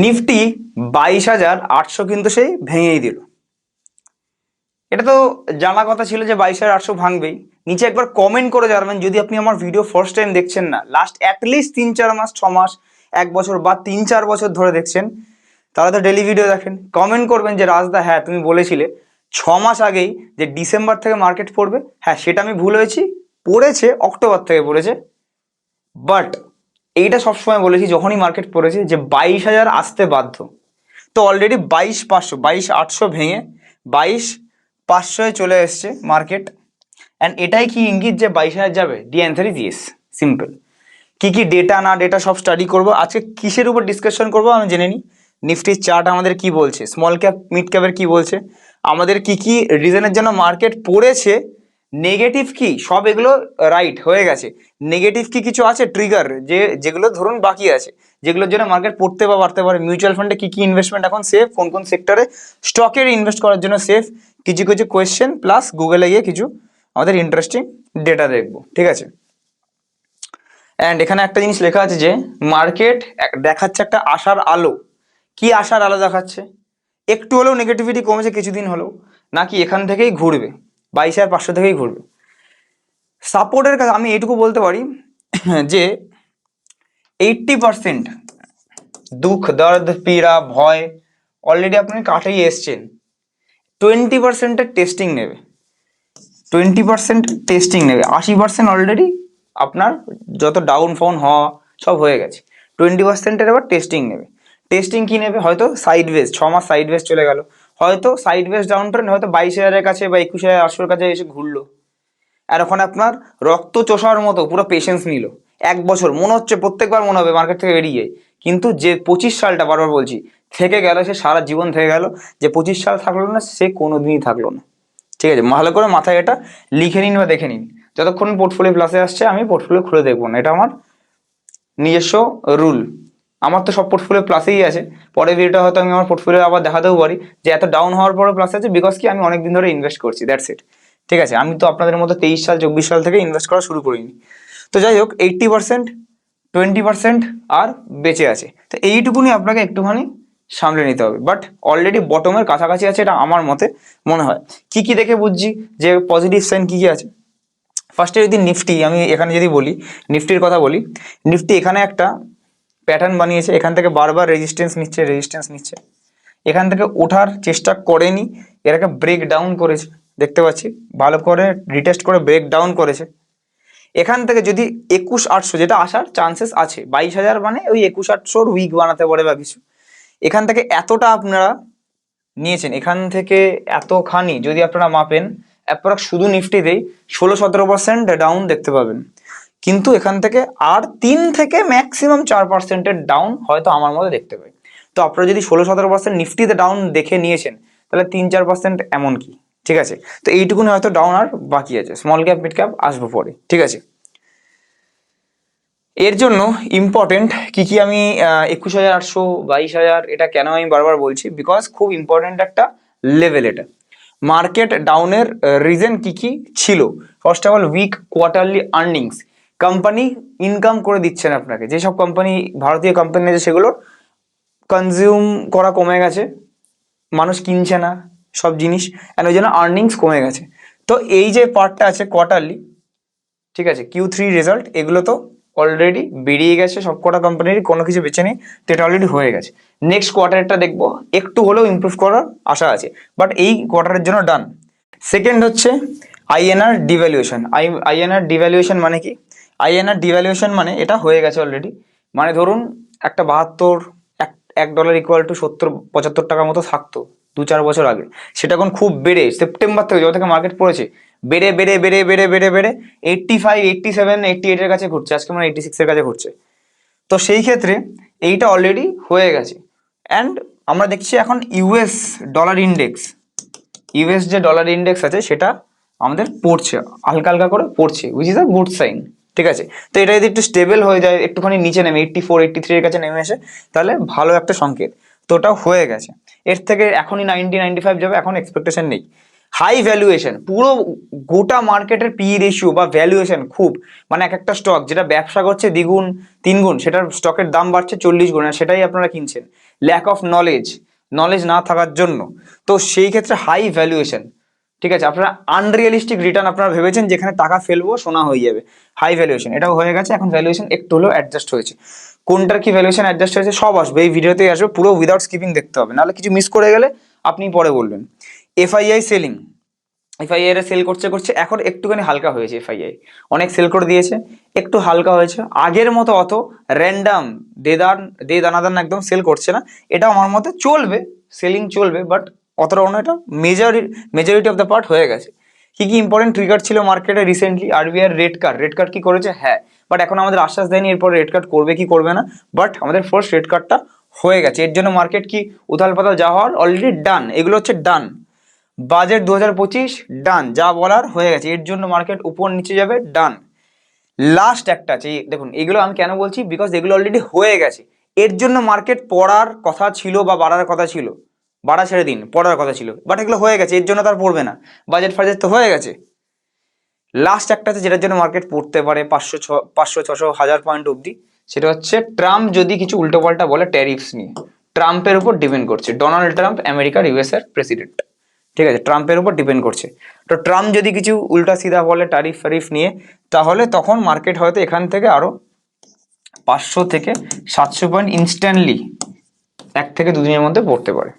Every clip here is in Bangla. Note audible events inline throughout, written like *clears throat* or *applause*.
নিফটি বাইশ হাজার আটশো কিন্তু সেই ভেঙেই দিল। এটা তো জানা কথা ছিল যে বাইশ হাজার আটশো ভাঙবেই। নিচে একবার কমেন্ট করে জানাবেন, যদি আপনি আমার ভিডিও ফার্স্ট টাইম দেখছেন না লাস্ট অ্যাটলিস্ট তিন চার মাস ছ মাস এক বছর বা তিন চার বছর ধরে দেখছেন তারা তো ডেলি ভিডিও দেখেন। কমেন্ট করবেন যে, রাজদা হ্যাঁ তুমি বলেছিলে ছ মাস আগেই যে ডিসেম্বর থেকে মার্কেট পড়বে। হ্যাঁ সেটা আমি ভুল হয়েছি, পড়েছে, অক্টোবর থেকে পড়েছে বাট এইটা সবসময় বলেছি, যখনই মার্কেট পড়েছে, যে বাইশ হাজার আসতে বাধ্য। তো অলরেডি বাইশ পাঁচশো, বাইশ আটশো ভেঙে বাইশ পাঁচশোয় চলে এসছে মার্কেট অ্যান্ড এটাই কি ইঙ্গিত যে বাইশ হাজার যাবে? The answer is yes simple কি কি ডেটা না ডেটা সব স্টাডি করব। আজকে কিসের উপর ডিসকাশন করব আমি জেনে নিই। নিফটির চার্ট আমাদের কি বলছে? স্মল ক্যাপ মিড ক্যাপের কি বলছে? আমাদের কি কি রিজনের জন্য মার্কেট পড়েছে? নেগেটিভ কি? সব এগুলো রাইট হয়ে গেছে। নেগেটিভ কি কিছু আছে? ট্রিগার যে, যেগুলো ধরুন বাকি আছে। যেগুলোর জন্য মার্কেট পড়তে বা বাড়তে পারে। মিউচুয়াল ফান্ডে কি কি ইনভেস্টমেন্ট এখন সেফ কোন কোন সেক্টরে স্টকের ইনভেস্ট করার জন্য সেফ কিছু কিছু কোয়েশ্চেন প্লাস গুগলে গিয়ে কিছু আমাদের ইন্টারেস্টিং ডেটা দেখব। ঠিক আছে? অ্যান্ড এখানে একটা জিনিস লেখা আছে যে মার্কেট দেখাচ্ছে একটা আশার আলো। কি আশার আলো দেখাচ্ছে? একটু হলেও নেগেটিভিটি কমেছে, কিছুদিন হলেও। নাকি এখান থেকেই ঘুরবে? বাইশ হাজার পাঁচশো থেকেই ঘুরবে। সাপোর্টের কাছে আমি এইটুকু বলতে পারি *clears throat* যে এইট্টি পার্সেন্ট দুঃখ, দর্দ, পীড়া, ভয় অলরেডি আপনি কাটেই এসছেন। টোয়েন্টি পার্সেন্টের টেস্টিং নেবে। টোয়েন্টি পার্সেন্ট টেস্টিং নেবে। আশি পার্সেন্ট অলরেডি আপনার যত ডাউন ফাউন হওয়া সব হয়ে গেছে। টোয়েন্টি পার্সেন্টের আবার টেস্টিং নেবে। টেস্টিং কী নেবে? হয়তো সাইড ওয়েজ ছ মাস সাইড ওয়েজ চলে গেল। হয়তো সাইড ওয়েজ ডাউন ট্রেন হয়তো বাইশ হাজারের কাছে বা একুশ হাজার আটশোর কাছে এসে ঘুরলো। আর ওখানে আপনার রক্ত চষার মতো পুরো পেশেন্স নিল। এক বছর, মনে হচ্ছে প্রত্যেকবার মনে হবে মার্কেট থেকে বেরিয়ে কিন্তু যে পঁচিশ সালটা বারবার বলছি, থেকে গেল, সে সারা জীবন থেকে গেল। যে পঁচিশ সাল থাকল না, সে কোনো দিনই থাকল না। ঠিক আছে, ভালো করে মাথায় এটা লিখে নিন বা দেখে নিন। যতক্ষণ পোর্টফোলিও প্লাসে আসছে, আমি পোর্টফোলিও খুলে দেখব না। এটা আমার নিজস্ব রুল আমার তো সব পোর্টফোলিও প্লাসেই আছে। পরের ভিডিওটা হয়তো আমি আমার পোর্টফোলিও আবার দেখাতেও পারি। যে এত ডাউন হওয়ার পরে প্লাস আছে বিকজ কি আমি অনেক দিন ধরে ইনভেস্ট করছি দ্যাটস ইট ঠিক আছে, আমি তো আপনাদের মতো তেইশ সাল, চব্বিশ সাল থেকে ইনভেস্ট করা শুরু করিনি। তো যাই হোক এইট্টি পার্সেন্ট টোয়েন্টি পার্সেন্ট আর বেঁচে আছে। তো এইটুকুনি আপনাকে একটুখানি সামলে নিতে হবে। বাট অলরেডি বটমের কাছাকাছি আছে এটা আমার মতে মনে হয়। কি কি দেখে বুঝছি? যে পজিটিভ সাইন কি কি আছে? ফার্স্টে যদি নিফটি, আমি এখানে যদি বলি, নিফটির কথা বলি, নিফটি এখানে একটা প্যাটার্ন বানিয়েছে, এখান থেকে বারবার রেজিস্ট্যান্স নিচ্ছে রেজিস্ট্যান্স নিচ্ছে। এখান থেকে ওঠার চেষ্টা করেনি এটাকে ব্রেক ডাউন করেছে। দেখতে পাচ্ছি, ভালো করে রিটেস্ট করে ব্রেক ডাউন করেছে। এখান থেকে যদি একুশ আটশো, যেটা আসার চান্সেস আছে, বাইশ হাজার মানে ওই একুশ আটশোর উইক বানাতে পারে বা কিছু। এখান থেকে এতটা আপনারা নিয়েছেন, এখান থেকে এতখানি যদি আপনারা মাপেন অ্যাপ্রক্স শুধু নিফটিতেই ষোলো সতেরো পার্সেন্ট ডাউন দেখতে পাবেন। কিন্তু এখান থেকে আর তিন থেকে ম্যাক্সিমাম চার পার্সেন্টের ডাউন হয়তো আমার মধ্যে দেখতে পাই। তো আপনারা যদি ষোলো সতেরো পার্সেন্ট নিফটিতে ডাউন দেখে নিয়েছেন, তাহলে তিন চার পার্সেন্ট এমন কি? ঠিক আছে? তো এইটুকুনি হয়তো ডাউন আর বাকি আছে। স্মল ক্যাপ মিড ক্যাপ আসব পরে। ঠিক আছে? এর জন্য ইম্পর্টেন্ট কি কি আমি একুশ হাজার আটশো বাইশ হাজার এটা কেন আমি বারবার বলছি? বিকজ খুব ইম্পর্টেন্ট একটা লেভেল এটা। মার্কেট ডাউনের রিজন কি কি ছিল? First of all weak quarterly earnings company income করে দিচ্ছেন আপনাকে। যেসব কোম্পানি ভারতীয় কোম্পানি আছে সেগুলো কনজিউম করা কমে গেছে, মানুষ কিনছে না সব জিনিস অ্যান্ড ওই জন্য আর্নিংস কমে গেছে। তো এই যে পার্টটা আছে কোয়ার্টারলি ঠিক আছে কিউ থ্রি রেজাল্ট এগুলো তো অলরেডি বেরিয়ে গেছে, সব কটা কোম্পানির কোনো কিছু বেছে নেই, তো এটা অলরেডি হয়ে গেছে। নেক্সট কোয়ার্টারটা দেখব, একটু হলেও ইমপ্রুভ করার আশা আছে বাট এই কোয়ার্টারের জন্য ডান সেকেন্ড হচ্ছে INR devaluation I INR devaluation মানে কি? আইএনআর ডিভ্যালুয়েশন মানে এটা হয়ে গেছে অলরেডি মানে ধরুন একটা বাহাত্তর, এক এক ডলার ইকুয়াল টু সত্তর, পঁচাত্তর টাকার মতো থাকতো দু চার বছর আগে। সেটা এখন খুব বেড়ে, সেপ্টেম্বর থেকে যখন থেকে মার্কেট পড়েছে, বেড়ে বেড়ে বেড়ে বেড়ে বেড়ে বেড়ে eighty five eighty seven eighty এইটের কাছে ঘুরছে। আজকে মানে এইট্টি সিক্সের কাছে ঘুরছে। তো সেই ক্ষেত্রে এইটা অলরেডি হয়ে গেছে। অ্যান্ড আমরা দেখছি এখন ইউএস ডলার ইন্ডেক্স ইউএস যে ডলার ইন্ডেক্স আছে, সেটা আমাদের পড়ছে, হালকা হালকা করে পড়ছে which is a good sign ঠিক আছে? তো এটা যদি একটু স্টেবল হয়ে যায়, একটুখানি নিচে নেমে এইট্টি ফোর এইট্টি থ্রি এর কাছে নেমে আসে তাহলে ভালো একটা সংকেত। তো ওটাও হয়ে গেছে। এর থেকে এখনই নাইনটি নাইনটি ফাইভ যাবে, এখন এক্সপেকটেশন নেই। হাই ভ্যালুয়েশন পুরো গোটা মার্কেটের পি রেশিও বা ভ্যালুয়েশন খুব মানে এক একটা স্টক যেটা ব্যবসা করছে দ্বিগুণ, তিনগুণ, সেটার স্টকের দাম বাড়ছে চল্লিশ গুণ, আর সেটাই আপনারা কিনছেন। ল্যাক অফ নলেজ নলেজ না থাকার জন্য। তো সেই ক্ষেত্রে হাই ভ্যালুয়েশন ঠিক আছে, আপনারা আনরিয়েলিস্টিক রিটার্ন আপনারা ভেবেছেন যেখানে টাকা ফেলব সোনা হয়ে যাবে। হাই ভ্যালুয়েশন এটাও হয়ে গেছে, এখন ভ্যালুয়েশন একটু হলেও অ্যাডজাস্ট হয়েছে। কোনটার কি ভ্যালুয়েশন অ্যাডজাস্ট হয়েছে সব আসবে, এই ভিডিওতেই আসবে, পুরো উইদাউট স্কিপিং দেখতে হবে। নাহলে কিছু মিস করে গেলে আপনি পরে বলবেন। এফআইআই সেলিং এফআইআই এর সেল করছে করছে, এখন একটুখানি হালকা হয়েছে এফআইআই অনেক সেল করে দিয়েছে, একটু হালকা হয়েছে। আগের মতো অত র্যান্ডাম দেদান দে দানাদান একদম সেল করছে না। এটা আমার মতে চলবে সেলিং চলবে বাট অতটা অন্য এটা major majority of the part হয়ে গেছে। কি কি ইম্পর্টেন্ট ট্রিগার ছিল মার্কেটে recently RBI red card red card কি করেছে? হ্যাঁ। বাট এখন আমাদের আশ্বাস দেয়নি, এরপর রেড কার্ড করবে কি করবে না। বাট আমাদের ফার্স্ট রেড কার্ডটা হয়ে গেছে। এর জন্য মার্কেট কি উথাল পাতাল যা হওয়ার অলরেডি ডান এগুলো হচ্ছে ডান বাজেট দু হাজার পঁচিশ ডান যা বলার হয়ে গেছে। এর জন্য মার্কেট উপর নিচে যাবে ডান লাস্ট একটা আছে। দেখুন, এগুলো আমি কেন বলছি? বিকজ এগুলো অলরেডি হয়ে গেছে। এর জন্য মার্কেট পড়ার কথা ছিল বা বাড়ার কথা ছিল। বাড়া ছেড়ে দিন, পড়ার কথা ছিল। বাট এগুলো হয়ে গেছে, এর জন্য তার পড়বে না। বাজেট ফাজেট তো হয়ে গেছে। লাস্ট একটা আছে যেটার জন্য মার্কেট পড়তে পারে পাঁচশো ছ, পাঁচশো ছশো, হাজার পয়েন্ট অবধি, সেটা হচ্ছে ট্রাম্প যদি কিছু উল্টোপাল্টা বলে ট্যারিফস নিয়ে। ট্রাম্পের উপর ডিপেন্ড করছে। ডোনাল্ড ট্রাম্প আমেরিকার ইউএস এর প্রেসিডেন্ট ঠিক আছে ট্রাম্পের উপর ডিপেন্ড করছে। তো ট্রাম্প যদি কিছু উল্টা সিধা বলে ট্যারিফ ফারিফ নিয়ে, তাহলে তখন মার্কেট হয়তো এখান থেকে আরও পাঁচশো থেকে সাতশো পয়েন্ট ইনস্ট্যান্টলি এক থেকে দুদিনের মধ্যে পড়তে পারে।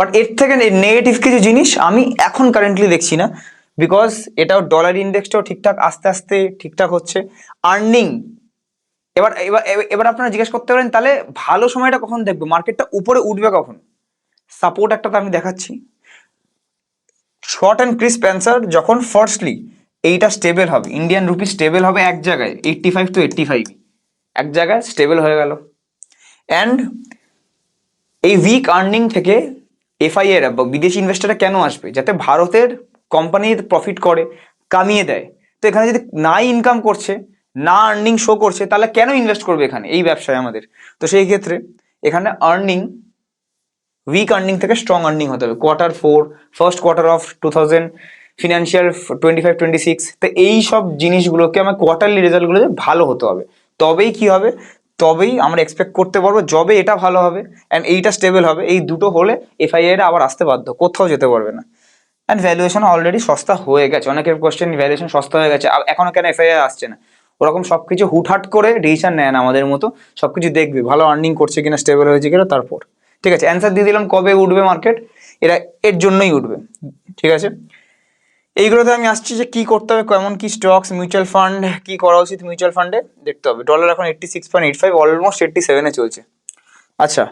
বাট এর থেকে নেগেটিভ কিছু জিনিস আমি এখন কারেন্টলি দেখছি না বিকজ এটাও ডলার ইন্ডেক্সটাও ঠিকঠাক, আস্তে আস্তে ঠিকঠাক হচ্ছে। আর্নিং এবার এবার এবার আপনারা জিজ্ঞেস করতে পারেন, তাহলে ভালো সময়টা কখন দেখব? মার্কেটটা উপরে উঠবে কখন? সাপোর্ট একটা তো আমি দেখাচ্ছি। শর্ট অ্যান্ড ক্রিস্প অ্যান্সার যখন ফার্স্টলি এইটা স্টেবল হবে। ইন্ডিয়ান রুপি স্টেবল হবে এক জায়গায় eighty five to eighty five এক জায়গায় স্টেবল হয়ে গেল। অ্যান্ড এই উইক আর্নিং থেকে এফআইএর বা বিদেশি ইনভেস্টাররা কেন আসবে? যাতে ভারতের কোম্পানি প্রফিট করে, কামিয়ে দেয়। তো এখানে যদি না ইনকাম করছে, না আর্নিং শো করছে, তাহলে কেন ইনভেস্ট করবে এখানে? এই ব্যবসায় আমাদের। তো সেই ক্ষেত্রে এখানে আর্নিং উইক আর্নিং থেকে স্ট্রং আর্নিং হতে হবে। Quarter four first quarter of two thousand financial twenty five twenty six তো এই সব জিনিসগুলোকে আমার কোয়ার্টারলি রেজাল্টগুলো ভালো হতে হবে। তবেই কি হবে? তবেই আমরা এক্সপেক্ট করতে পারব যবে এটা ভালো হবে অ্যান্ড এইটা স্টেবল হবে। এই দুটো হলে এফআইআই টা আবার আসতে বাধ্য, কোথাও যেতে পারবে না। অ্যান্ড ভ্যালুয়েশন অলরেডি সস্তা হয়ে গেছে। অনেকের কোয়েশ্চেন ভ্যালুয়েশন সস্তা হয়ে গেছে। আর এখনও কেন এফআইআই আসছে না? ওরকম সব কিছু হুটহাট করে ডিসিশন নেয় না আমাদের মতো। সব কিছু দেখবে, ভালো আর্নিং করছে কিনা স্টেবল হয়েছে কিনা, তারপর। ঠিক আছে অ্যান্সার দিয়ে দিলাম কবে উঠবে মার্কেট এরা এর জন্যই উঠবে। ঠিক আছে? এইগুলোতে আমি আসছি যে কি করতে হবে, কেমন কি স্টকস মিউচুয়াল ফান্ড কি করা উচিত মিউচুয়াল ফান্ডে দেখতে হবে। ডলার এখন eighty six point eight five almost eighty সেভেনে চলছে। আচ্ছা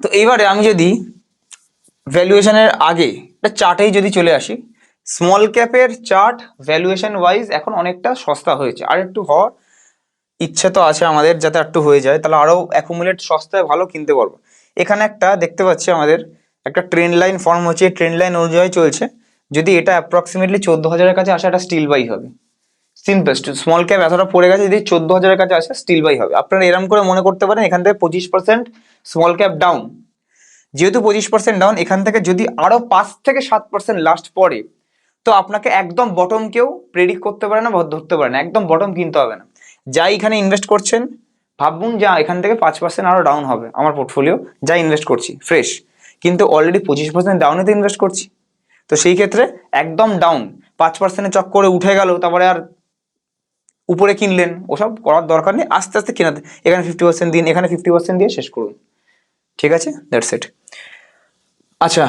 তো এইবারে আমি যদি ভ্যালুয়েশনের আগে একটা চার্টেই যদি চলে আসি স্মল ক্যাপের চার্ট ভ্যালুয়েশন ওয়াইজ এখন অনেকটা সস্তা হয়েছে। আর একটু হওয়ার ইচ্ছে তো আছে আমাদের, যাতে একটু হয়ে যায়, তাহলে আরও অ্যাকুমুলেট সস্তায় ভালো কিনতে পারব। এখানে একটা দেখতে পাচ্ছি আমাদের, একটা ট্রেন লাইন ফর্ম হচ্ছে ট্রেন লাইন অনুযায়ী চলছে। যদি এটা অ্যাপ্রক্সিমেটলি চোদ্দ হাজারের কাছে আসে, এটা স্টিল বাই হবে। সিম্পল স্মল ক্যাপ এতটা পড়ে গেছে, যদি চোদ্দ হাজারের কাছে আসে স্টিল বাই হবে। আপনারা এরম করে মনে করতে পারেন, এখান থেকে পঁচিশ পার্সেন্ট স্মল ক্যাপ ডাউন যেহেতু পঁচিশ পার্সেন্ট ডাউন এখান থেকে যদি আরও পাঁচ থেকে সাত পার্সেন্ট লাস্ট পড়ে, তো আপনাকে একদম বটম কেউ প্রেডিক্ট করতে পারে না ধরতে পারে না। একদম বটম কিনতে হবে না। যা এখানে ইনভেস্ট করছেন, ভাবুন যা এখান থেকে পাঁচ পার্সেন্ট আরও ডাউন হবে আমার পোর্টফোলিও যা ইনভেস্ট করছি ফ্রেশ কিন্তু অলরেডি পঁচিশ পার্সেন্ট ডাউনে তো ইনভেস্ট করছি। তো সেই ক্ষেত্রে একদম ডাউন পাঁচ পার্সেন্টের চক করে উঠে গেল, তারপরে আর উপরে কিনলেন, ওসব করার দরকার নেই, আস্তে আস্তে কেনাতে। এখানে ফিফটি পার্সেন্ট দিন, এখানে ফিফটি পার্সেন্ট দিয়ে শেষ করুন। ঠিক আছে? দ্যাটস ইট আচ্ছা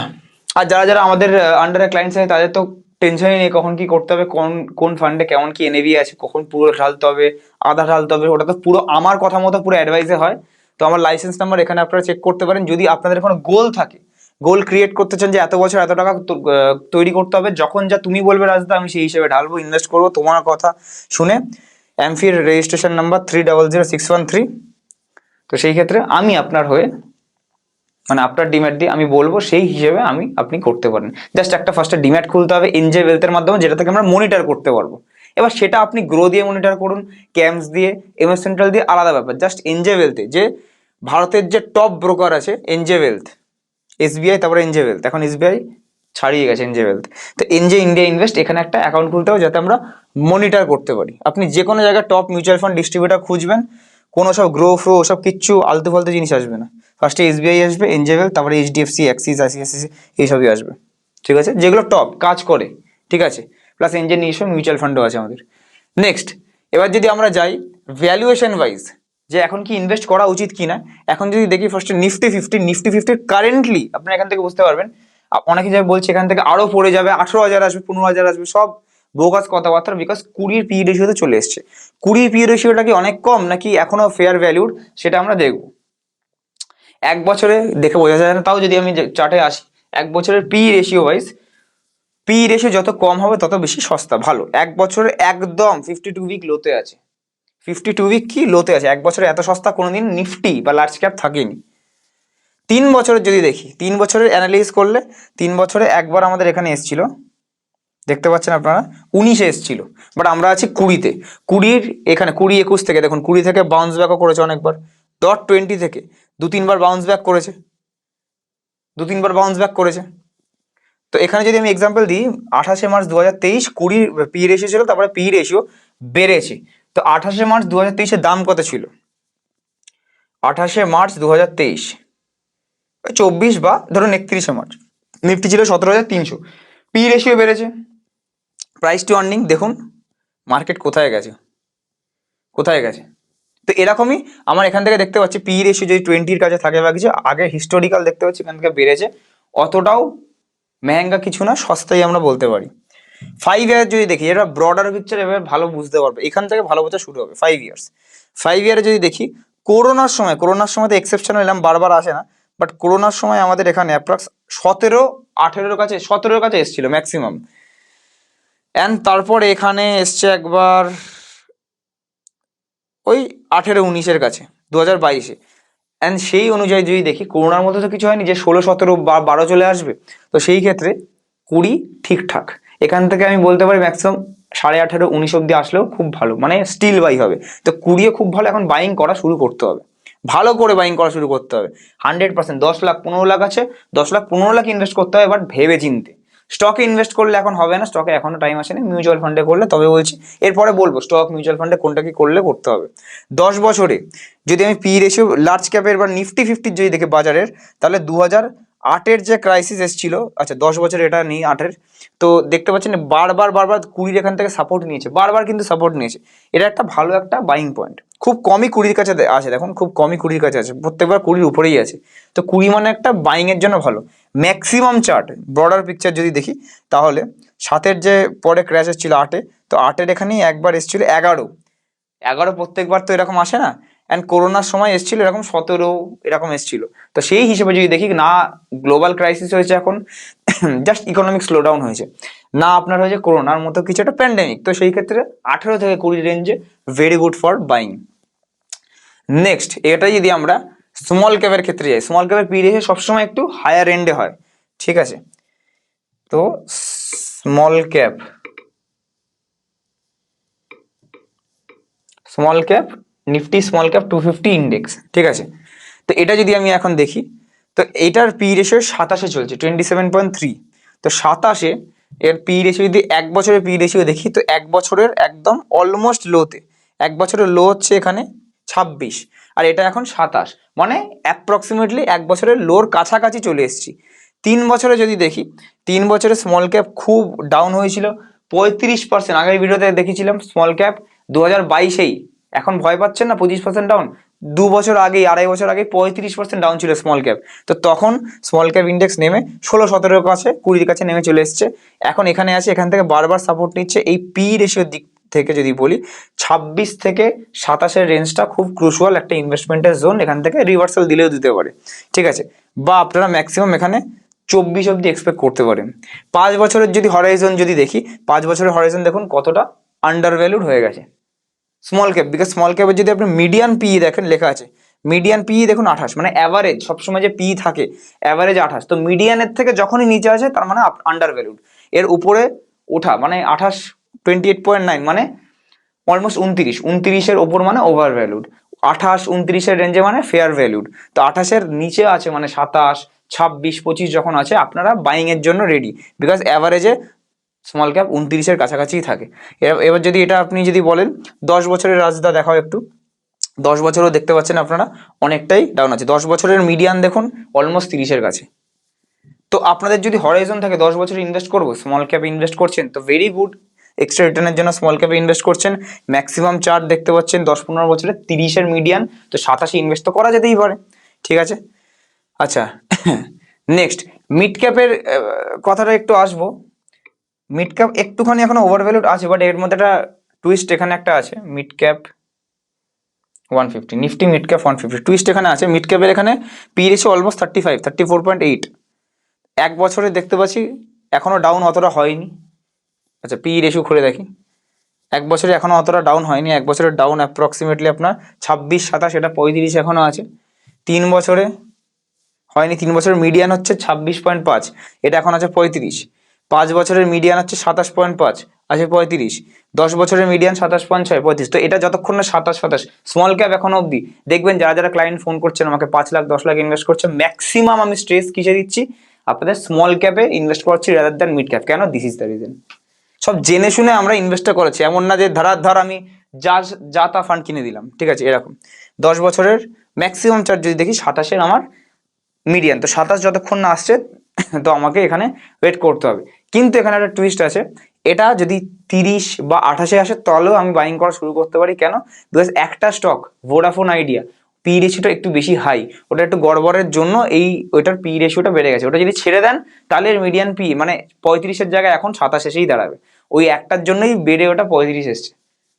আর যারা যারা আমাদের আন্ডারে ক্লায়েন্টস আছে তাদের তো টেনশনই নেই, কখন কি করতে হবে, কোন কোন ফান্ডে কেমন কি এনএভি আছে, কখন পুরো ঢালতে হবে, আধা ঢালতে হবে, ওটা তো পুরো আমার কথা মতো পুরো অ্যাডভাইসে হয়। তো আমার লাইসেন্স নাম্বার এখানে আপনারা চেক করতে পারেন। যদি আপনাদের কোনো গোল থাকে গোল ক্রিয়েট করতে চান যে এত বছর এত টাকা তৈরি করতে হবে, যখন যা তুমি বলবে রাজদা, আমি সেই হিসেবে ঢালবো ইনভেস্ট করব। তোমার কথা শুনে এমফির registration number three double zero six one three তো সেই ক্ষেত্রে আমি আপনার হয়ে মানে আপনার ডিম্যাট দিয়ে আমি বলব, সেই হিসেবে আমি, আপনি করতে পারেন। জাস্ট একটা ফার্স্টে ডিম্যাট খুলতে হবে এনজে ওয়েলথের মাধ্যমে, যেটা থেকে আমরা মনিটর করতে পারব। এবার সেটা আপনি গ্রো দিয়ে মনিটর করুন ক্যাম্পস দিয়ে এমএস সেন্ট্রাল দিয়ে, আলাদা ব্যাপার। জাস্ট এনজে ওয়েলথে যে ভারতের যে টপ ব্রোকার আছে এনজে ওয়েলথ এসবিআই তারপরে এনজে ওয়েলথ এখন এসবিআই ছাড়িয়ে গেছে এনজে ওয়েলথ তো এনজে ইন্ডিয়া ইনভেস্ট এখানে একটা অ্যাকাউন্ট খুলতে হবে যাতে আমরা মনিটর করতে পারি। আপনি যে কোনো জায়গায় টপ মিউচুয়াল ফান্ড ডিস্ট্রিবিউটার খুঁজবেন, কোনো সব গ্রো ফ্রো ওসব কিচ্ছু আলতু ফালতু জিনিস আসবে না। ফার্স্টে এসবিআই আসবে এনজে ওয়েলথ তারপরে এইচডিএফসি অ্যাক্সিস আইসিআইসি এইসবই আসবে। ঠিক আছে? যেগুলো টপ কাজ করে। ঠিক আছে? প্লাস এনজে নিজস্ব মিউচুয়াল ফান্ডও আছে আমাদের। নেক্সট এবার যদি আমরা যাই ভ্যালুয়েশন ওয়াইজ যে এখন কি ইনভেস্ট করা উচিত কিনা? এখন যদি দেখি ফার্স্টে নিফটি ফিফটি নিফটি ফিফটির কারেন্টলি আপনারা এখান থেকে বুঝতে পারবেন। অনেকে যাই বলছে এখান থেকে আরও পড়ে যাবে, আঠারো হাজার আসবে, পনেরো হাজার আসবে, সব বোগাস কথাবার্তা বিকজ কুড়ির পি রেশিওতে চলে এসছে। কুড়ির পি রেশিওটা কি অনেক কম নাকি এখনও ফেয়ার ভ্যালুড সেটা আমরা দেখব। এক বছরে দেখে বোঝা যায় না, তাও যদি আমি চার্টে আসি, এক বছরের P ratio wise P ratio যত কম হবে তত বেশি সস্তা, ভালো। এক বছরে একদম ফিফটি টু উইক লোতে আছে। ফিফটি টু উইক কি লোতে আছে? এক বছরে এত সস্তা কোনোদিন নিফটি বা লার্জ ক্যাপ থাকেনি। তিন বছরের যদি দেখি, তিন বছরের অ্যানালিস করলে তিন বছরে একবার আমাদের এখানে এসছিল। দেখতে পাচ্ছেন আপনারা? উনিশে এসছিল। বাট আমরা আছি কুড়িতে। কুড়ির এখানে, কুড়ি একুশ থেকে, দেখুন, কুড়ি থেকে বাউন্স ব্যাকও করেছে অনেকবার। ডট টোয়েন্টি থেকে, দু তিনবার বাউন্স ব্যাক করেছে। দু তিনবার বাউন্স ব্যাক করেছে। তো এখানে যদি আমি এক্সাম্পল দিই, আঠাশে মার্চ দু হাজার তেইশ কুড়ির পি রেশিও ছিল তারপরে পি রেশিও বেড়েছে। তো আঠাশে মার্চ দু হাজার দাম কত ছিল? আঠাশে মার্চ দু হাজার তেইশ চব্বিশ বা ধরুন একত্রিশে মার্চ। নিফটি ছিল সতেরো হাজার তিনশো। পি রেশিও বেড়েছে। প্রাইস টু আর্নিং দেখুন মার্কেট কোথায় গেছে? কোথায় গেছে? তো এরকমই আমার এখান থেকে দেখতে পাচ্ছি, পি রেশিও যদি টোয়েন্টির কাছে থাকে বা কিছু, আগে হিস্টোরিক্যাল দেখতে পাচ্ছি, এখান থেকে বেড়েছে। অতটাও মেহেঙ্গা কিছু না, সস্তাই আমরা বলতে পারি। ফাইভ ইয়ার যদি দেখি এটা ব্রডার পিকচার এবার ভালো বুঝতে পারবে। এখান থেকে ভালো বোঝা শুরু হবে ফাইভ ইয়ার্স ফাইভ ইয়ারে যদি দেখি করোনার সময় করোনার সময় তো এক্সেপশন এলাম, বারবার আসে না বাট করোনার সময় আমাদের এখানে অ্যাপ্রক্স সতেরো, আঠেরোর কাছে, সতেরোর কাছে এসেছিল ম্যাক্সিমাম অ্যান্ড তারপরে এখানে এসছে একবার ওই আঠেরো, উনিশের কাছে দু হাজার বাইশে। অ্যান্ড সেই অনুযায়ী যদি দেখি করোনার মধ্যে তো কিছু হয়নি, যে ষোলো, সতেরো বা বারো চলে আসবে, তো সেই ক্ষেত্রে কুড়ি ঠিকঠাক। এখান থেকে আমি বলতে পারি ম্যাক্সিমাম সাড়ে আঠেরো, উনিশ অব্দি আসলেও খুব ভালো। মানে স্টিল বাই হবে। তো কুড়িও খুব ভালো, এখন বাইং করা শুরু করতে হবে। ভালো করে বাইং করা শুরু করতে হবে। হান্ড্রেড পার্সেন্ট দশ লাখ, পনেরো লাখ আছে। দশ লাখ, পনেরো লাখ ইনভেস্ট করতে হবে বাট ভেবে চিনতে। স্টকে ইনভেস্ট করলে এখন হবে না স্টকে এখনও টাইম আসেনি। মিউচুয়াল ফান্ডে করলে তবে বলছি। এরপরে বলব স্টক মিউচুয়াল ফান্ডে কোনটা কি করলে করতে হবে। দশ বছরে যদি আমি পি রেশিও লার্জ ক্যাপের বা নিফটি ফিফটির যদি দেখি বাজারের, তাহলে দু হাজার আটের যে ক্রাইসিস এসেছিল আচ্ছা দশ বছর এটা নেই আটের, তো দেখতে পাচ্ছেন বারবার বারবার কুড়ির এখান থেকে সাপোর্ট নিয়েছে, বারবার কিন্তু সাপোর্ট নিয়েছে। এটা একটা ভালো একটা বাইং পয়েন্ট খুব কমই কুড়ির কাছে আছে, দেখুন, খুব কমই কুড়ির কাছে আছে, প্রত্যেকবার কুড়ির উপরেই আছে। তো কুড়ি মানে একটা বাইং এর জন্য ভালো। ম্যাক্সিমাম চার্ট ব্রডার পিকচার যদি দেখি, তাহলে সাতের যে পরে ক্র্যাশ এসেছিল আটে, তো আটের এখানেই একবার এসেছিল এগারো। এগারো প্রত্যেকবার তো এরকম আসে না? অ্যান্ড করোনার সময় এসেছিল এরকম সতেরো এরকম এসেছিল। তো সেই হিসেবে যদি দেখি, না গ্লোবাল ক্রাইসিস হয়েছে এখন জাস্ট ইকোনমিক স্লোডাউন হয়েছে। না, আপনার হয়েছে করোনার মতো কিছু একটা প্যান্ডেমিক তো সেই ক্ষেত্রে আঠেরো থেকে কুড়ি রেঞ্জে very good for buying next এটা যদি আমরা স্মল ক্যাবের ক্ষেত্রে যাই স্মল ক্যাবের পি রেশিও সবসময় একটু হায়ার এন্ডে হয়। ঠিক আছে? তো small cap small cap Nifty small cap two fifty index ঠিক আছে? তো এটা যদি আমি এখন দেখি, তো এটার পি রেশিও সাতাশে চলছে টোয়েন্টি সেভেন পয়েন্ট থ্রি তো সাতাশে এর পি রেশিও যদি এক বছরের পি রেশিও দেখি, তো এক বছরের একদম অলমোস্ট লোতে এক বছরের লো হচ্ছে এখানে ছাব্বিশ, আর এটা এখন সাতাশ। মানে অ্যাপ্রক্সিমেটলি এক বছরের লোর কাছাকাছি চলে এসেছি। তিন বছরে যদি দেখি, তিন বছরে স্মল ক্যাপ খুব ডাউন হয়েছিল, পঁয়ত্রিশ পার্সেন্ট আগের ভিডিওতে দেখেছিলাম স্মল ক্যাপ দু হাজার বাইশেই। এখন ভয় পাচ্ছেন না পঁচিশ পার্সেন্ট ডাউন দু বছর আগেই, আড়াই বছর আগে পঁয়ত্রিশ পার্সেন্ট ডাউন ছিল স্মল ক্যাপ তো তখন স্মল ক্যাপ ইন্ডেক্স নেমে ষোলো সতেরোর কাছে, কুড়ির কাছে নেমে চলে এসছে। এখন এখানে আছে, এখান থেকে বারবার সাপোর্ট নিচ্ছে। এই পি রেশিওর দিক থেকে যদি বলি, ছাব্বিশ থেকে সাতাশের রেঞ্জটা খুব ক্রুশুয়াল একটা ইনভেস্টমেন্টের জোন এখান থেকে রিভার্সাল দিলেও দিতে পারে। ঠিক আছে? বা আপনারা ম্যাক্সিমাম এখানে চব্বিশ অব্দি এক্সপেক্ট করতে পারেন। পাঁচ বছরের যদি হরাইজন যদি দেখি, পাঁচ বছরের হরাইজন দেখুন কতটা আন্ডার ভ্যালুড হয়ে গেছে। স্মল ক্যাপ বিকজ স্মল ক্যাপের যদি আপনি মিডিয়ান পি দেখেন, লেখা আছে মিডিয়ান পি দেখুন আঠাশ মানে অ্যাভারেজ সবসময় যে পি থাকে অ্যাভারেজ আঠাশ, তো মিডিয়ানের থেকে যখনই নিচে আছে তার মানে আন্ডার ভ্যালুড এর উপরে ওঠা মানে আঠাশ টোয়েন্টি এইট পয়েন্ট নাইন মানে অলমোস্ট উনত্রিশ উনত্রিশের ওপর মানে ওভার ভ্যালুড আঠাশ উনত্রিশের রেঞ্জে মানে ফেয়ার ভ্যালুড তো আঠাশের নিচে আছে মানে সাতাশ, ছাব্বিশ, পঁচিশ যখন আছে, আপনারা বাইং এর জন্য রেডি বিকজ অ্যাভারেজে স্মল ক্যাপ উনত্রিশের কাছাকাছিই থাকে। এবার যদি এটা আপনি যদি বলেন, দশ বছরের রাজদা দেখাও একটু। দশ বছরও দেখতে পাচ্ছেন আপনারা, অনেকটাই ডাউন আছে। দশ বছরের মিডিয়ান দেখুন অলমোস্ট তিরিশের কাছে। তো আপনাদের যদি হরাইজন থাকে, দশ বছর ইনভেস্ট করব স্মল ক্যাপে ইনভেস্ট করছেন, তো ভেরি গুড এক্সট্রা রিটার্নের জন্য স্মল ক্যাপে ইনভেস্ট করছেন। ম্যাক্সিমাম চার্ট দেখতে পাচ্ছেন, দশ পনেরো বছরে তিরিশের মিডিয়ান তো সাতাশে ইনভেস্ট তো করা যেতেই পারে। ঠিক আছে? আচ্ছা নেক্সট মিড ক্যাপের কথাটা একটু আসব। মিড ক্যাপ একটুখানি এখনও ওভারভ্যালুড আছে বাট এর মধ্যে একটা টুইস্ট এখানে একটা আছে। Mid cap one fifty Nifty mid cap one fifty twist এখানে আছে। মিড ক্যাপের এখানে P ratio almost thirty five thirty four point eight এক বছরে দেখতে পাচ্ছি, এখনও ডাউন অতটা হয়নি। আচ্ছা পি রেশিও খুলে দেখি। এক বছরে এখনও অতটা ডাউন হয়নি, এক বছরের ডাউন অ্যাপ্রক্সিমেটলি আপনার ছাব্বিশ, সাতাশ, এটা পঁয়ত্রিশ এখনও আছে। তিন বছরে, হয়নি, তিন বছরের মিডিয়ান হচ্ছে ছাব্বিশ পয়েন্ট পাঁচ, এটা এখন আছে পঁয়ত্রিশ। পাঁচ বছরের মিডিয়ান হচ্ছে সাতাশ পয়েন্ট পাঁচ, আছে পঁয়ত্রিশ। দশ বছরের মিডিয়ান সাতাশ পয়েন্ট ছয়, পঁয়ত্রিশ। তো এটা যতক্ষণ না সাতাশ সাতাশ স্মল ক্যাপ এখন অবধি। দেখবেন যারা যারা ক্লায়েন্ট ফোন করছেন, আমাকে পাঁচ লাখ, দশ লাখ ইনভেস্ট করছে ম্যাক্সিমাম আমি স্ট্রেস কিসে দিচ্ছি? আপনাদের স্মল ক্যাপে ইনভেস্ট করছি রাদার দ্যান মিড ক্যাপ কেন? দিস ইজ দ্য রিজন সব জেনে শুনে আমরা ইনভেস্টটা করেছি। এমন না যে ধারার ধার আমি যা যা তা ফান্ড কিনে দিলাম। ঠিক আছে, এরকম। দশ বছরের ম্যাক্সিমাম চার্জ যদি দেখি, সাতাশের আমার মিডিয়ান তো সাতাশ যতক্ষণ না আসছে তো আমাকে এখানে ওয়েট করতে হবে। কিন্তু এখানে একটা টুইস্ট আছে। এটা যদি তিরিশ বা আঠাশে আসে, তাহলেও আমি বাইং করা শুরু করতে পারি। কেন? বিকজ একটা স্টক ভোডাফোন আইডিয়া পি রেশিওটা একটু বেশি হাই ওটা একটু গড়বড়ের জন্য এই, ওইটার পি রেশিওটা বেড়ে গেছে। ওটা যদি ছেড়ে দেন, তাহলে মিডিয়ান পি মানে পঁয়ত্রিশের জায়গায় এখন সাতাশ দাঁড়াবে। ওই একটার জন্যই বেড়ে ওটা পঁয়ত্রিশ এসছে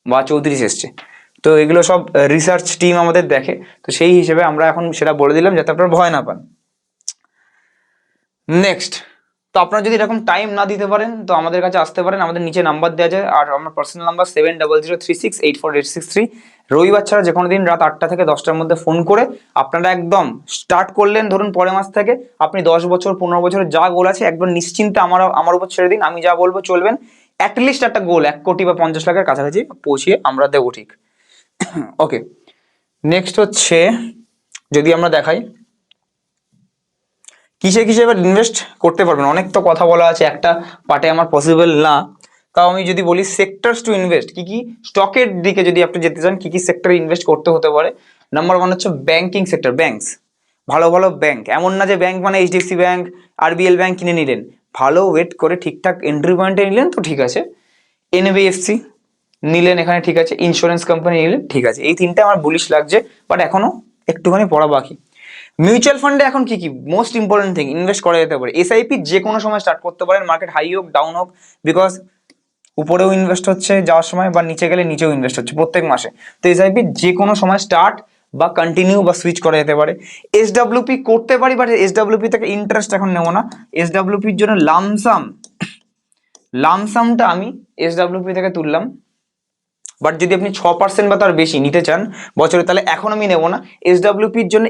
বা চৌত্রিশ এসছে। তো এগুলো সব রিসার্চ টিম আমাদের দেখে। তো সেই হিসেবে আমরা এখন সেটা বলে দিলাম, যাতে আপনারা ভয় না পান। নেক্সট তো আপনারা যদি এরকম টাইম না দিতে পারেন, তো আমাদের কাছে আসতে পারেন। আমাদের নিচে নাম্বার দেওয়া যায় আর আমার personal number seven double zero three six eight four eight six three রবিবার ছাড়া যে কোনো দিন রাত আটটা থেকে দশটার মধ্যে ফোন করে আপনারা একদম স্টার্ট করলেন। ধরুন পরের মাস থেকে আপনি দশ বছর, পনেরো বছরের যা গোল আছে, একদম নিশ্চিন্তে আমার আমার উপর ছেড়ে দিন। আমি যা বলব চলবেন। অ্যাটলিস্ট একটা গোল এক কোটি বা পঞ্চাশ লাখের কাছাকাছি পৌঁছিয়ে আমরা দেবো ঠিক। *coughs* ওকে নেক্সট হচ্ছে, যদি আমরা দেখাই কিসে কিসে এবার ইনভেস্ট করতে পারবেন? অনেক তো কথা বলা আছে, একটা পার্টে আমার পসিবল না। তাও আমি যদি বলি সেক্টরস টু ইনভেস্ট কি কি স্টকের দিকে যদি আপনি যেতে চান, কি কি সেক্টরে ইনভেস্ট করতে হতে পারে? নাম্বার ওয়ান হচ্ছে ব্যাংকিং সেক্টর ব্যাংকস ভালো ভালো ব্যাংক এমন না যে ব্যাংক মানে এইচডিএফসি ব্যাংক আরবিএল ব্যাংক কিনে নিলেন। ভালো ওয়েট করে ঠিকঠাক এন্ট্রি পয়েন্টে নিলেন তো ঠিক আছে। এনবিএফসি নিলেন এখানে ঠিক আছে। ইন্স্যুরেন্স কোম্পানি নিলেন ঠিক আছে। এই তিনটে আমার বুলিশ লাগছে বাট এখনও একটুখানি পড়া বাকি। মিউচুয়াল ফান্ডে এখন কি কি মোস্ট ইম্পর্টেন্ট থিং ইনভেস্ট করা যেতে পারে। এসআইপি যে কোনো সময় স্টার্ট করতে পারেন মার্কেট হাই হোক ডাউন হোক বিকজ উপরেও ইনভেস্ট হচ্ছে যাওয়ার সময় বা নিচে গেলে নিচেও ইনভেস্ট হচ্ছে প্রত্যেক মাসে। তো এসআইপি যে কোনো সময় স্টার্ট বা কন্টিনিউ বা সুইচ করা যেতে পারে। এস এসডাব্লিউপি করতে পারি বাট এসডাব্লিউপি থেকে ইন্টারেস্ট এখন নেব না। এসডাব্লিউপির জন্য লামসাম লামসামটা আমি এস এসডাব্লিউপি থেকে তুললাম। বাট যদি আপনি ছ পার্সেন্ট বা তার বেশি নিতে চান বছরে, তাহলে এখন আমি নেব না। এসডাব্লিউপির জন্য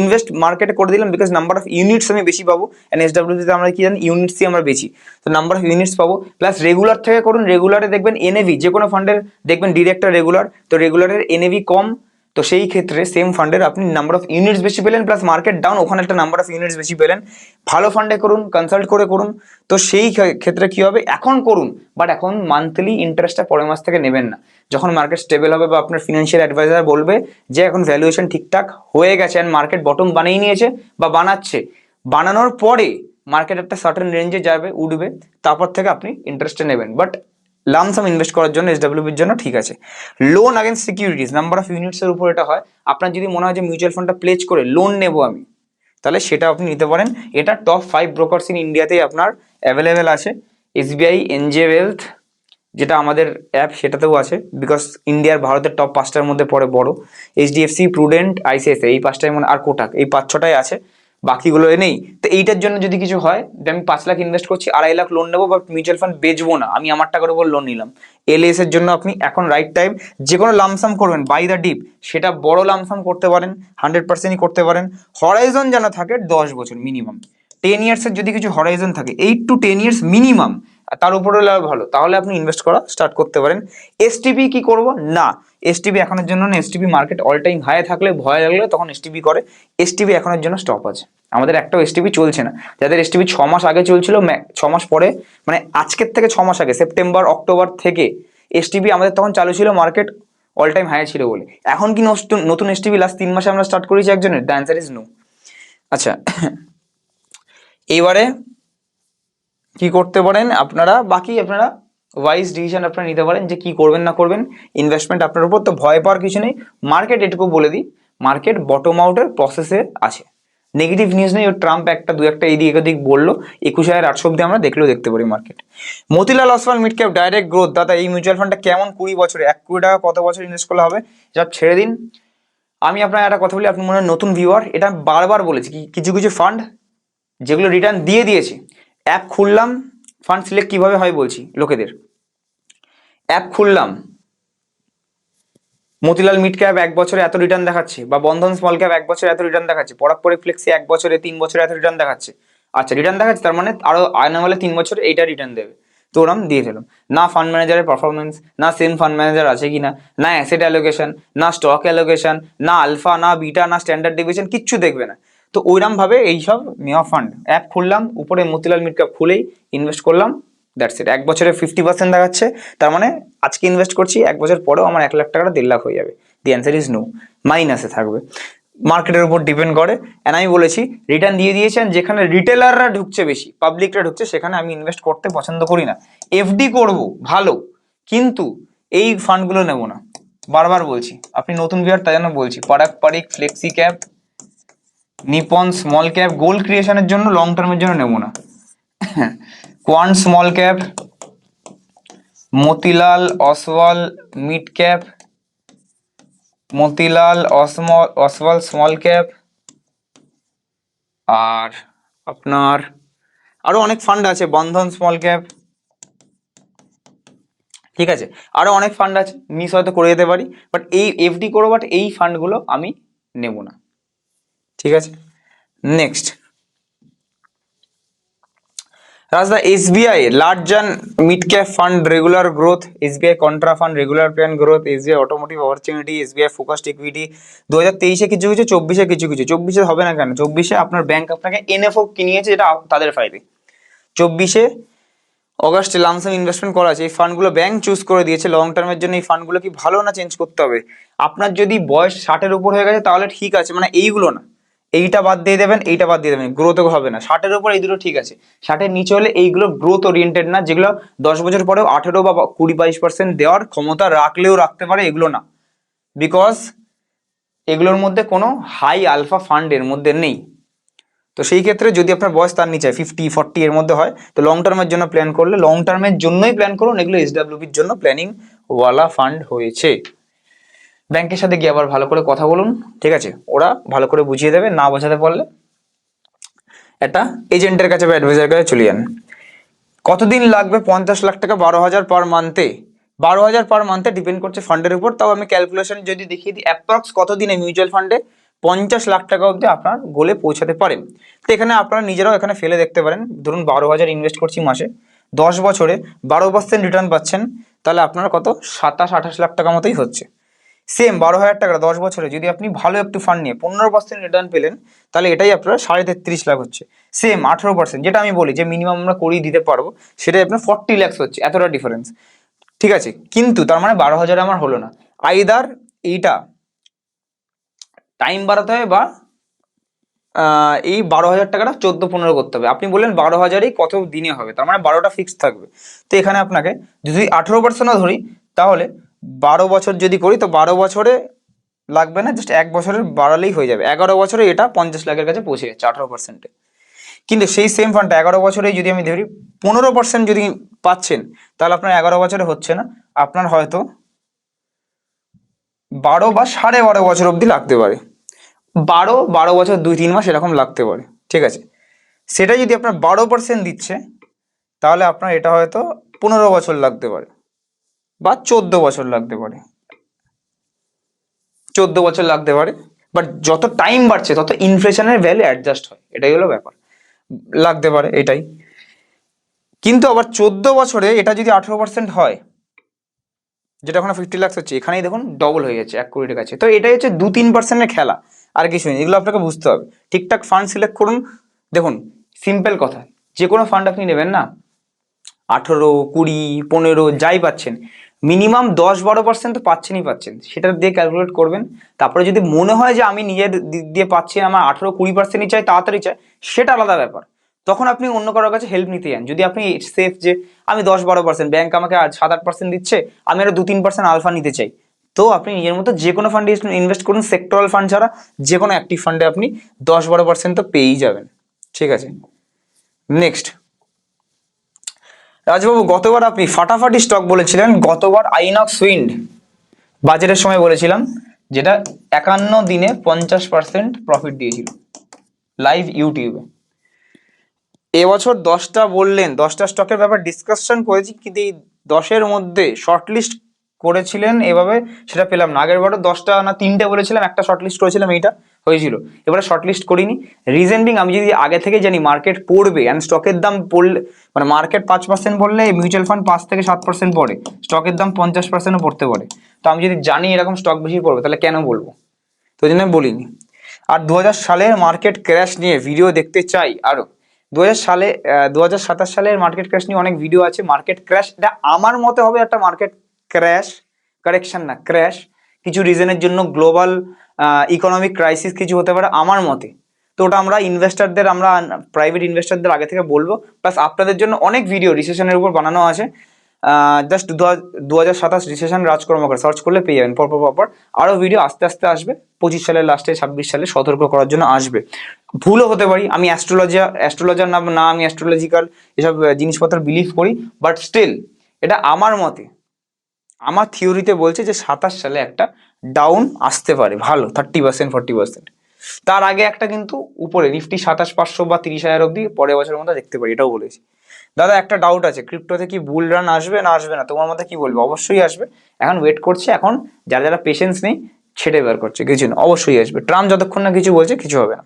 ইনভেস্ট মার্কেটে করে দিলাম বিকজ নাম্বার অফ ইউনিটস আমি বেশি পাবো। অ্যান্ড এসডাব্লিউপিতে আমরা কি জানি? ইউনিটসই আমরা বেশি তো নাম্বার অফ ইউনিটস পাবো। প্লাস রেগুলার থেকে করুন রেগুলারে দেখবেন এনএভি যে কোনো ফান্ডের দেখবেন ডিরেক্টর রেগুলার তো রেগুলারের এনএভি কম তো সেই ক্ষেত্রে সেম ফান্ডের আপনি নাম্বার অফ ইউনিটস বেশি পেলেন প্লাস মার্কেট ডাউন ওখানে একটা নাম্বার অফ ইউনিটস বেশি পেলেন। ভালো ফান্ডে করুন কনসাল্ট করে করুন। তো সেই ক্ষে- ক্ষেত্রে কি হবে? এখন করুন বাট এখন মান্থলি ইন্টারেস্টটা পরের মাস থেকে নেবেন না। যখন মার্কেট স্টেবল হবে বা আপনার ফিনান্সিয়াল অ্যাডভাইজার বলবে যে এখন ভ্যালুয়েশন ঠিকঠাক হয়ে গেছে অ্যান্ড মার্কেট বটম বানিয়ে নিয়েছে বা বানাচ্ছে, বানানোর পরে মার্কেট একটা সার্টেন রেঞ্জে যাবে, উঠবে, তারপর থেকে আপনি ইন্টারেস্টে নেবেন। বাট লামসাম ইনভেস্ট করার জন্য এসডাব্লিউবির জন্য ঠিক আছে। Loan against securities number of ইউনিটসের উপর এটা হয়। আপনার যদি মনে হয় যে মিউচুয়াল ফান্ডটা প্লেজ করে লোন নেব আমি, তাহলে সেটা আপনি নিতে পারেন। এটা টপ ফাইভ ব্রোকার্স ইন ইন্ডিয়াতেই আপনার অ্যাভেলেবেল আছে। এসবিআই এনজে ওয়েলথ যেটা আমাদের অ্যাপ সেটাতেও আছে। বিকজ ইন্ডিয়ার ভারতের টপ পাঁচটার মধ্যে পড়ে বড়। এইচডিএফসি প্রুডেন্ট আইসিআইসিআই এই পাঁচটায় মানে আর কোটাক, এই পাঁচ ছটাই আছে। বাকিগুলো নেই তো এইটার জন্য যদি কিছু হয়, যে আমি পাঁচ লাখ ইনভেস্ট করছি, আড়াই লাখ লোন নেব বাট মিউচুয়াল ফান্ড বেচবো না, আমি আমার টাকার উপর লোন নিলাম। এলএস এর জন্য আপনি এখন রাইট টাইম যে কোনো লামসাম করবেন বাই দ্য ডিপ সেটা বড় লামসাম করতে পারেন হান্ড্রেড পার্সেন্টই করতে পারেন হরাইজন যেন থাকে দশ বছর মিনিমাম টেন ইয়ার্সের যদি কিছু হরাইজন থাকে eight to ten years minimum তার উপরে আরও ভালো। তাহলে আপনি ইনভেস্ট করা স্টার্ট করতে পারেন। এসটিপি কি করব? না। এসটিপি এখনের জন্য না STP market all time high থাকলে ভয় লাগলে তখন এসটিপি করে। এসটিপি এখনের জন্য স্টপ আছে। আমাদের একটাও এসটিপি চলছে না। যাদের এসটিপি ছ মাস আগে চলছিল ছ মাস পরে মানে আজকের থেকে ছ মাস আগে সেপ্টেম্বর অক্টোবর থেকে এসটিপি আমাদের তখন চালু ছিল মার্কেট অল টাইম হাই ছিল বলে। এখন কি নতুন এসটিপি লাস্ট তিন মাসে আমরা স্টার্ট করেছি একজনের? দ্য অ্যান্সার ইজ নো আচ্ছা *coughs* এইবারে কি করতে পারেন আপনারা? বাকি আপনারা ওয়াইজ ডিসিশন আপনারা নিতে পারেন যে কি করবেন না করবেন। ইনভেস্টমেন্ট আপনার উপর তো ভয় পাওয়ার কিছু নেই। মার্কেট এটুকু বলে দিই। মার্কেট বটম আউটের প্রসেসে আছে। নেগেটিভ নিউজ নেই ট্রাম্প একটা, দু একটা এদিক ওদিক বলল। একুশ হাজার আটশো অব্দি আমরা দেখলেও দেখতে পারি market Motilal Oswal mid cap direct growth দাদা, এই মিউচুয়াল ফান্ডটা কেমন কুড়ি বছরে? এক কোটি টাকা কত বছর ইনভেস্ট করলে হবে? যা ছেড়ে দিন। আমি আপনার একটা কথা বলি, আপনি মনে হয় নতুন ভিউয়ার এটা বারবার বলেছি। কিছু কিছু ফান্ড যেগুলো রিটার্ন দিয়ে দিয়েছে। অ্যাপ খুললাম ফান্ড সিলেক্ট কীভাবে হয় বলছি লোকেদের। অ্যাপ খুললাম। মতিলাল মিড ক্যাপ এক বছরে এত রিটার্ন দেখাচ্ছে বা বন্ধন স্মল ক্যাপ এক বছরে এত রিটার্ন দেখাচ্ছে পরে ফ্লেক্সি এক বছরে তিন বছরে এত রিটার্ন দেখাচ্ছে। আচ্ছা রিটার্ন দেখাচ্ছে তার মানে আরও আয়না হলে তিন বছর এইটা রিটার্ন দেবে। তো ওরম দিয়ে দিলাম। না ফান্ড ম্যানেজারের পারফরমেন্স না সেম ফান্ড ম্যানেজার আছে কিনা, না অ্যাসেট অ্যালোকেশন না স্টক অ্যালোকেশন না আলফা না বিটা না স্ট্যান্ডার্ড ডিভিশন কিচ্ছু দেখবে না। তো ওইরকম ভাবে এইসব মেয়া ফান্ড অ্যাপ খুললাম, উপরে মতিলাল মিড ক্যাপ খুলেই ইনভেস্ট করলাম দ্যাটস ইট এক বছরে ফিফটি পার্সেন্ট দেখাচ্ছে, তার মানে আজকে ইনভেস্ট করছি, এক বছর পরেও আমার এক লাখ টাকাটা দেড় লাখ হয়ে যাবে। দি অ্যান্সার ইজ নো মাইনাসে থাকবে। মার্কেটের উপর ডিপেন্ড করে। অ্যান্ড আমি বলেছি রিটার্ন দিয়ে দিয়েছেন, যেখানে রিটেলাররা ঢুকছে বেশি পাবলিকরা ঢুকছে, সেখানে আমি ইনভেস্ট করতে পছন্দ করি না। এফডি করব, ভালো। কিন্তু এই ফান্ডগুলো নেব না। বারবার বলছি, আপনি নতুন বিয়ার তাই জন্য বলছি Parag Parikh flexi cap Nippon small cap goal ক্রিয়েশনের জন্য লং টার্মের জন্য নেব না। Quant small cap Motilal Oswal mid cap Motilal অসমল Oswal small cap আর আপনার আরও অনেক ফান্ড আছে বন্ধন স্মল ক্যাপ ঠিক আছে? আরও অনেক ফান্ড আছে মিস হয়তো করে যেতে পারি বাট এই এফডি করো বাট এই ফান্ডগুলো আমি নেব না। ঠিক আছে? Next Rajda SBI large and mid cap fund regular growth SBI contra fund regular plan growth SBI automotive opportunity SBI focused equity দু হাজার তেইশে কিছু কিছু, চব্বিশে কিছু কিছু। চব্বিশে হবে না কেন? চব্বিশে আপনার ব্যাংক আপনাকে এনএফও কিনিয়েছে যেটা তাদের ফাইদে চব্বিশে অগাস্টে লামসাম ইনভেস্টমেন্ট করা আছে। এই ফান্ডগুলো ব্যাংক চুজ করে দিয়েছে। লং টার্মের জন্য এই ফান্ডগুলো কি ভালো না চেঞ্জ করতে হবে? আপনার যদি বয়স ষাটের উপর হয়ে গেছে, তাহলে ঠিক আছে। মানে এইগুলো না। এইটা বাদ দিয়ে দেবেন, এইটা বাদ দিয়ে দেবেন গ্রোথ হবে না। ষাটের উপর এই দুটো ঠিক আছে। ষাটের নিচে হলে এইগুলো গ্রোথ ওরিয়েন্টেড না, যেগুলো দশ বছর পরেও আঠেরো বা কুড়ি বাইশ পার্সেন্ট দেওয়ার ক্ষমতা রাখলেও রাখতে পারে, এগুলো না। বিকজ এগুলোর মধ্যে কোনো হাই আলফা ফান্ডের মধ্যে নেই। তো সেই ক্ষেত্রে যদি আপনার বয়স তার নিচে ফিফটি ফর্টি এর মধ্যে হয়, তো লং টার্মের জন্য প্ল্যান করলে লং টার্মের জন্যই প্ল্যান করুন, এগুলো এসডাব্লিউপির জন্য প্ল্যানিং ওয়ালা ফান্ড হয়েছে। ব্যাংকের সাথে গিয়ে আবার ভালো করে কথা বলুন, ঠিক আছে? ওরা ভালো করে বুঝিয়ে দেবে, না বোঝাতে পারলে একটা এজেন্টের কাছে বা অ্যাডভাইজার কাছে চলে যান। কতদিন লাগবে পঞ্চাশ লাখ টাকা বারো হাজার পার মান্থে বারো হাজার পার মান্থে ডিপেন্ড করছে ফান্ডের উপর, তাও আমি ক্যালকুলেশন যদি দেখিয়ে দিই অ্যাপ্রক্স কতদিনে মিউচুয়াল ফান্ডে পঞ্চাশ লাখ টাকা অবধি আপনার গোলে পৌঁছাতে পারেন তো এখানে আপনারা নিজেরাও এখানে ফেলে দেখতে পারেন, ধরুন বারো হাজার ইনভেস্ট করছি মাসে, দশ বছরে বারো পার্সেন্ট রিটার্ন পাচ্ছেন, তাহলে আপনার কত? সাতাশ, আঠাশ লাখ টাকা মতোই হচ্ছে। সেম বারো হাজার টাকা দশ বছরে। যদি আপনি ভালো একটু ফান্ড নিয়ে পনেরো পার্সেন্ট রিটার্ন পেলেন, তাহলে এটাই আপনার সাড়ে তেত্রিশ লাখ হচ্ছে। সেম আঠেরো পার্সেন্ট যেটা আমি বলি যে মিনিমাম আমরা করিয়ে দিতে পারব, সেটাই আপনার ফর্টি ল্যাক্স হচ্ছে, এতটা ডিফারেন্স ঠিক আছে, কিন্তু তার মানে বারো হাজার আমার হলো না। আইদার এইটা টাইম বাড়াতে হবে বা এই বারো হাজার টাকাটা চোদ্দ পনেরো করতে হবে। আপনি বললেন বারো হাজারই কত দিনে হবে, তার মানে বারোটা ফিক্স থাকবে। তো এখানে আপনাকে যদি আঠেরো পার্সেন্টও ধরি, তাহলে বারো বছর যদি করি, তো বারো বছরে লাগবে না? জাস্ট এক বছরের বাড়ালেই হয়ে যাবে। এগারো বছরে এটা পঞ্চাশ লাখের কাছে পৌঁছে যাচ্ছে আঠারো পার্সেন্টে কিন্তু সেই সেম ফান্ডটা এগারো বছরে যদি আমি ধরি, পনেরো পার্সেন্ট যদি পাচ্ছেন, তাহলে আপনার এগারো বছরে হচ্ছে না। আপনার হয়তো বারো বা সাড়ে বারো বছর অবধি লাগতে পারে। বারো বারো বছর দুই, তিন মাস এরকম লাগতে পারে। ঠিক আছে? সেটা যদি আপনার বারো পার্সেন্ট দিচ্ছে, তাহলে আপনার এটা হয়তো পনেরো বছর লাগতে পারে। বা চোদ্দ বছর লাগতে পারে। চোদ্দ বছর লাগতে পারে বাট যত টাইম বাড়ছে, তত ইনফ্লেশনের ভ্যালু অ্যাডজাস্ট হয়। এটাই হলো ব্যাপার। লাগতে পারে, এটাই। কিন্তু আবার চোদ্দ বছরে এটা যদি আঠেরো পার্সেন্ট হয়, যেটা ওখানে ফিফটি লাক্স হচ্ছে, এখানেই দেখুন ডবল হয়ে যাচ্ছে, এক কোটির কাছে। তো এটাই হচ্ছে দু তিন পার্সেন্টের খেলা, আর কিছু নেই। এগুলো আপনাকে বুঝতে হবে। ঠিকঠাক ফান্ড সিলেক্ট করুন। দেখুন সিম্পল কথা। যে কোনো ফান্ড আপনি নেবেন না। আঠেরো, কুড়ি, পনেরো, যাই পাচ্ছেন। মিনিমাম দশ বারো পার্সেন্ট তো পাচ্ছেনই পাচ্ছেন। সেটা দিয়ে ক্যালকুলেট করবেন। তারপরে যদি মনে হয় যে আমি নিজের দিক দিয়ে পাচ্ছি, আমার আঠেরো কুড়ি পার্সেন্টই চাই, তাড়াতাড়ি চাই, সেটা আলাদা ব্যাপার। তখন আপনি অন্য কারোর কাছে হেল্প নিতে যান। যদি আপনি সেফ যে আমি দশ বারো পার্সেন্ট ব্যাংক আমাকে সাত আট পার্সেন্ট দিচ্ছে, আমি আরও দু তিন পার্সেন্ট আলফা নিতে চাই। তো আপনি নিজের মতো যে কোনো ফান্ডে ইনভেস্ট করুন। সেক্টরাল ফান্ড ছাড়া যে কোনো অ্যাক্টিভ ফান্ডে আপনি দশ বারো পার্সেন্ট তো পেয়েই যাবেন। ঠিক আছে? নেক্সট রাজবাবু, গতবার আপনি ফাটাফাটি স্টক বলেছিলেন, গতবার আইনক্স উইন্ড বাজারের সময় বলেছিলাম, যেটা একান্ন দিনে পঞ্চাশ পার্সেন্ট প্রফিট দিয়েছিল লাইভ ইউটিউবে এবছর দশটা বললেন, দশটা স্টকের ব্যাপার ডিসকাশন করেছি, কিন্তু এই দশের মধ্যে শর্টলিস্ট করেছিলেন এভাবে, সেটা পেলাম না। আগের বারও দশটা না তিনটে বলেছিলাম, একটা শর্টলিস্ট করেছিলাম, এইটা হয়েছিল। এবারে শর্টলিস্ট করিনি। রিজন বিং আমি যদি আগে থেকে জানি মার্কেট পড়বে অ্যান্ড স্টকের দাম পড়লে মানে মার্কেট পাঁচ পার্সেন্ট পড়লে মিউচুয়াল ফান্ড পাঁচ থেকে সাত পার্সেন্ট পড়ে। স্টকের দাম পঞ্চাশ পার্সেন্টও পড়তে পারে। তো আমি যদি জানি এরকম স্টক বেশি পড়বে, তাহলে কেন বলব? তো ওই জন্য বলিনি। আর দু হাজার সালের মার্কেট ক্র্যাশ নিয়ে ভিডিও দেখতে চাই। আরও দু হাজার সালে দু হাজার সাতাশ সালের মার্কেট ক্র্যাশ নিয়ে অনেক ভিডিও আছে। মার্কেট ক্র্যাশ এটা আমার মতে হবে একটা মার্কেট ক্র্যাশ কারেকশন না ক্র্যাশ কিছু রিজনের জন্য গ্লোবাল ইকোনমিক ক্রাইসিস কিছু হতে পারে আমার মতে। তো ওটা আমরা ইনভেস্টারদের আমরা প্রাইভেট ইনভেস্টারদের আগে থেকে বলব। প্লাস আপনাদের জন্য অনেক ভিডিও রিসেশনের উপর বানানো আছে। জাস্ট দু হাজার সাতাশ রিসেশন রাজকর্মকার সার্চ করলে পেয়ে যাবেন পরপর পরপর। আরও ভিডিও আস্তে আস্তে আসবে। পঁচিশ সালের লাস্টে ছাব্বিশ সালে সতর্ক করার জন্য আসবে। ভুলও হতে পারি, আমি অ্যাস্ট্রোলজার অ্যাস্ট্রোলজার না না আমি অ্যাস্ট্রোলজিক্যাল এসব জিনিসপত্র বিলিভ করি। বাট স্টিল এটা আমার মতে আমার থিওরিতে বলছে যে সাতাশ সালে একটা ডাউন আসতে পারে, ভালো থার্টি পার্সেন্ট ফর্টি পার্সেন্ট তার আগে একটা কিন্তু উপরে নিফটি সাতাশ, পাঁচশো বা তিরিশ হাজার অব্দি পরের বছরের মধ্যে দেখতে পারি, এটাও বলেছি। দাদা, একটা ডাউট আছে ক্রিপ্টোতে কি বুল রান আসবে না আসবে না? তোমার মধ্যে কি বলব? অবশ্যই আসবে। এখন ওয়েট করছে, এখন যারা যারা পেশেন্স নেই ছেড়ে বের করছে, কিছু না, অবশ্যই আসবে। ট্রাম্প যতক্ষণ না কিছু বলছে, কিছু হবে না।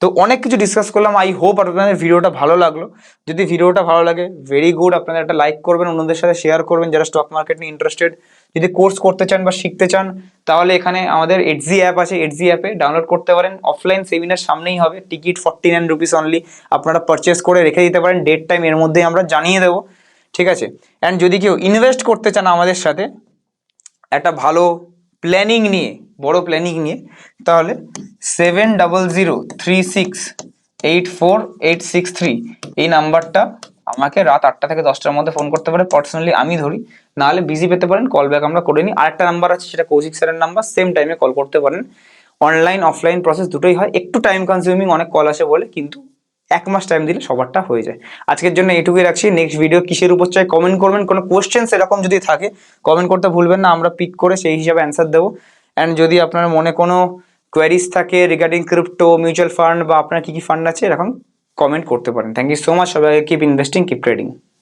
তো অনেক কিছু ডিসকাস করলাম আই হোপ আপনাদের ভিডিওটা ভালো লাগল। যদি ভিডিওটা ভালো লাগে ভেরি গুড আপনারা একটা লাইক করবেন, অন্যদের সাথে শেয়ার করবেন, যারা স্টক মার্কেট নিয়ে ইন্টারেস্টেড যদি কোর্স করতে চান বা শিখতে চান, তাহলে এখানে আমাদের এটজি অ্যাপ আছে এটজি অ্যাপে ডাউনলোড করতে পারেন। অফলাইন সেমিনার সামনেই হবে ticket forty nine rupees only আপনারা পারচেস করে রেখে দিতে পারেন ডেট টাইম এর মধ্যেই আমরা জানিয়ে দেবো। ঠিক আছে? অ্যান্ড যদি কেউ ইনভেস্ট করতে চান আমাদের সাথে, একটা ভালো প্ল্যানিং নিয়ে, বড় প্ল্যানিং নিয়ে, তাহলে seven double zero three six eight four eight six three এই নাম্বারটা আমাকে রাত আটটা থেকে দশটার মধ্যে ফোন করতে পারে। পার্সোনালি আমি ধরি, নাহলে বিজি পেতে পারেন কল ব্যাক আমরা করে নিই। আরেকটা নাম্বার আছে, সেটা কৌশিক স্যারের নাম্বার সেম টাইমে কল করতে পারেন। অনলাইন অফলাইন প্রসেস দুটোই হয়। একটু টাইম কনজিউমিং অনেক কল আসে বলে, কিন্তু এক মাস টাইম দিলে সবারটা হয়ে যায়। আজকের জন্য এটুকুই রাখছি। নেক্সট ভিডিও কিসের উপর চাই কমেন্ট করবেন? কোনো কোয়েশ্চেন এরকম যদি থাকে কমেন্ট করতে ভুলবেন না। আমরা পিক করে সেই হিসাবে অ্যান্সার দেবো। অ্যান্ড যদি আপনার মনে কোনো কোয়ারিজ থাকে রিগার্ডিং ক্রিপ্টো মিউচুয়াল ফান্ড বা আপনার কী কী ফান্ড আছে, এরকম কমেন্ট করতে পারেন। থ্যাংক ইউ সো মাচ সবাই কিপ ইনভেস্টিং কিপ ট্রেডিং